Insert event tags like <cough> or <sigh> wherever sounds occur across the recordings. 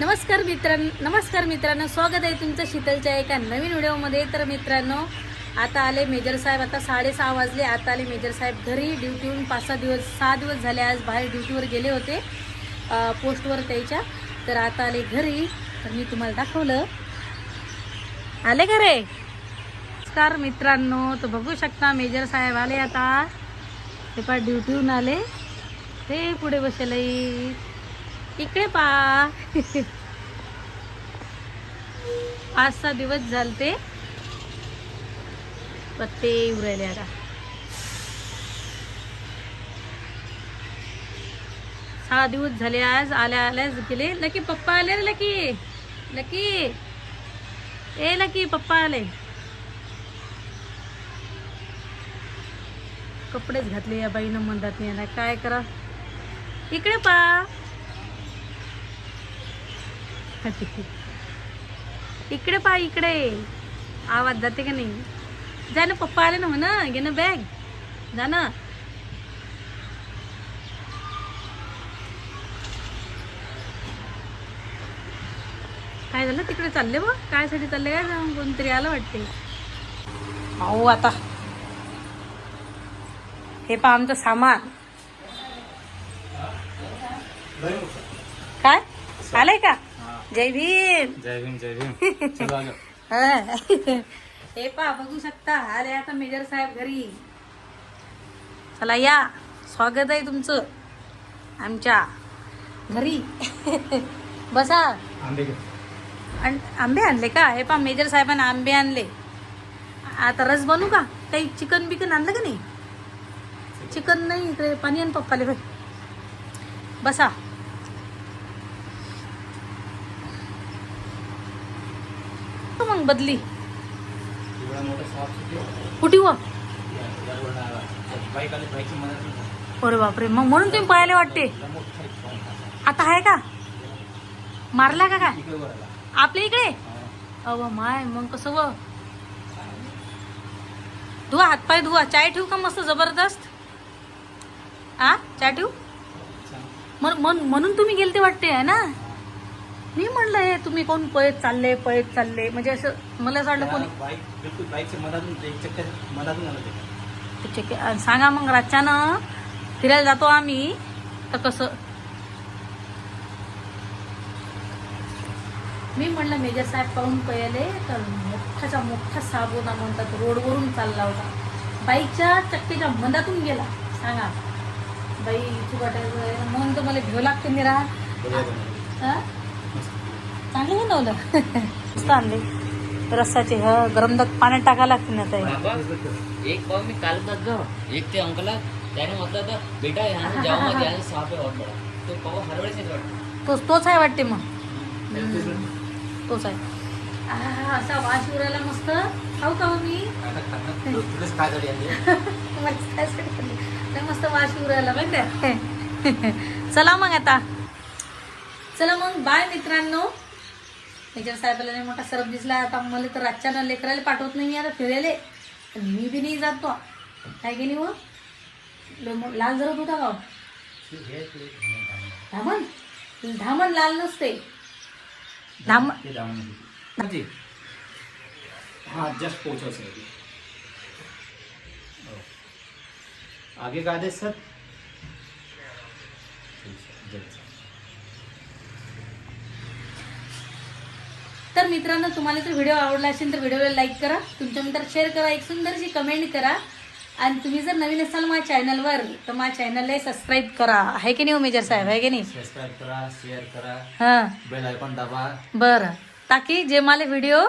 नमस्कार मित्रांनो नमस्कार मित्रांनो स्वागत आहे तुमचं शीतलच्या एका नवीन व्हिडिओमध्ये. तर मित्रांनो आता आले मेजर साहेब आता साडेसहा वाजले. आता आले मेजर साहेब घरी. ड्युटीहून पाच सहा दिवस सहा दिवस झाले आज बाहेर ड्युटीवर गेले होते पोस्टवर त्याच्या. तर आता आले घरी. तर मी तुम्हाला दाखवलं. आले का रे? नमस्कार मित्रांनो तर बघू शकता मेजर साहेब आले आता. ते पा ड्युटीहून आले. ते पुढे बसले इकडे पा. पाच सहा दिवस झाले ते पत्ते येऊ राहिले आता. सहा दिवस झाले आज आल्या आल्याच गेले. लकी पप्पा आले रे लकी. लकी. ए लकी पप्पा आले. कपडेच घातले या बाईनं म्हणतात नाही काय करा? इकडे पा. <laughs> इकडे पा इकडे. आवाज जाते का नाही? जा ना पप्पा आले ना म्हणा. घे ना बॅग जा ना. काय झालं? तिकडे चालले बघ काय साठी चालले? काय कोणतरी आलं वाटते. अहो आता. हे पहा आमचं सामान. काय? आलंय का? जय भीम. जय भीम जय भीम. चलो <laughs> हा. पहा बघू शकता अरे आता मेजर साहेब घरी. चला या. स्वागत आहे तुमचं. आमच्या घरी. <laughs> बसा. आंबे आणले का? हे पहा मेजर साहेबांना आंबे आणले. आता रस बनवू का? काही चिकन बिकन आणलं का नाही? चिकन नाही इकडे. पाणी आण पप्पाले भाई बसा. मग बदली. कुठे व. अरे बापरे मग म्हणून तुम्ही पळायला वाटते. आता आहे का मारला का काय. आपल्या इकडे. अव माय मग कसं व धुवा हातपाय धुवा चाय ठेवू का मस्त जबरदस्त आ चाय ठेवू म्हणून तुम्ही गेलते वाटते आहे ना मी म्हणलं हे तुम्ही कोण? पळत चालले पळत चालले. म्हणजे असं मला असं वाटलं कोणी बाईक बिलकुल बाईकच्या मधातून एक चक्कर मधातून आलं ते. ते check- अं, सांगा मग रातच्यानं फिरायला जातो आम्ही तर कसं? मी म्हणलं मेजर साहेब पाहून पहिले तर मोठाच्या मोठा साबोना म्हणतात रोडवरून चालला होता. बाईकच्या चक्कीच्या मधातून गेला. सांगा. बाई इथू वाटायचं म्हणून तर मला घेऊ लागते निरा बरोबर. हा? चांगलं बनवलं. मस्त आणले. रस्साचे ह गरम दग पाण्यात टाकायला लागते ना ताई. एक बार मैं काल गया एक थे अंकल त्याने म्हटलं तर बेटा यहाँ से जाओ मत यहाँ से सांप है बहुत बड़ा तो पापा हर वेळेस येत वाटतं. तोच तोच आहे वाटते मग. तोच आहे. असा वास उरायला मस्त. खाऊ का हो मी. तू-? <laughs> मस्त वास उरायला माहिती आहे? <laughs> चला मग आता. चला मग बाय मित्रांनो. मेजर साहेबाला लय मोठा सरप दिसला. आता मला तर रातच्यानं लेकराला पाठवत नाही मी आता फिरायले. आणि मी बी नाही जात काय गेली हो लय मो- लाल जरत होता का? हो? धामण धामण लाल नसते. धामण? हाँ जस्ट पहुंचो सर. ओ. आगे का आदेश सर जल्द सर. तर मित्रांनो तुम्हाला जर व्हिडिओ आवडला असेल तर व्हिडिओला लाईक करा तुमच्या मित्र शेअर करा एक सुंदरशी कमेंट करा. आणि तुम्ही जर नवीन असाल माझ्या चॅनलवर तर माझ्या चॅनलला सबस्क्राईब करा. आहे की नाही मेजर साहेब? आहे की नाही? सबस्क्राईब करा शेअर करा. हां. बेल आयकॉन दाबा. बरं. ताकी जे मला व्हिडिओ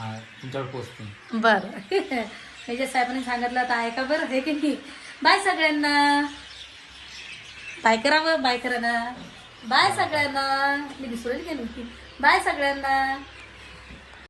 तुमच्यावर पोचतो बरं. <laughs> मेजर साहेबांनी सांगितलं तर आहे का बरं? आहे की नाही? बाय सगळ्यांना. बाय करा बरं बाय करा ना बाय सगळ्यांना. मी विसरली गेली बाय सगळ्यांना.